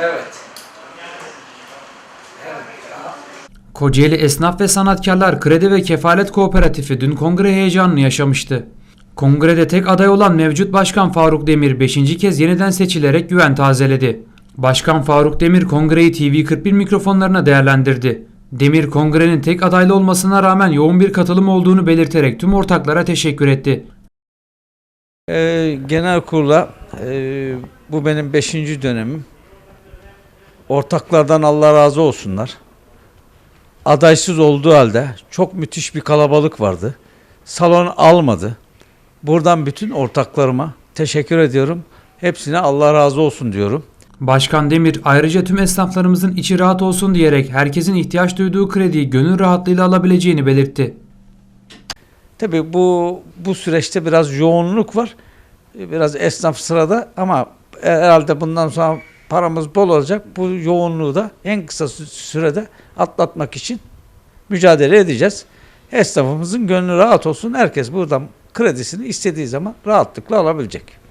Evet. Kocaeli Esnaf ve Sanatkarlar Kredi ve Kefalet Kooperatifi dün kongre heyecanını yaşamıştı. Kongrede tek aday olan mevcut Başkan Faruk Demir 5. kez yeniden seçilerek güven tazeledi. Başkan Faruk Demir kongreyi TV41 mikrofonlarına değerlendirdi. Demir kongrenin tek adaylı olmasına rağmen yoğun bir katılım olduğunu belirterek tüm ortaklara teşekkür etti. Ee, genel kurula e, bu benim beşinci dönemim. Ortaklardan Allah razı olsunlar. Adaysız olduğu halde çok müthiş bir kalabalık vardı. Salon almadı. Buradan bütün ortaklarıma teşekkür ediyorum. Hepsine Allah razı olsun diyorum. Başkan Demir ayrıca tüm esnaflarımızın içi rahat olsun diyerek herkesin ihtiyaç duyduğu krediyi gönül rahatlığıyla alabileceğini belirtti. Tabii bu bu süreçte biraz yoğunluk var. Biraz esnaf sırada ama herhalde bundan sonra paramız bol olacak. Bu yoğunluğu da en kısa sü- sürede atlatmak için mücadele edeceğiz. Esnafımızın gönlü rahat olsun. Herkes buradan kredisini istediği zaman rahatlıkla alabilecek.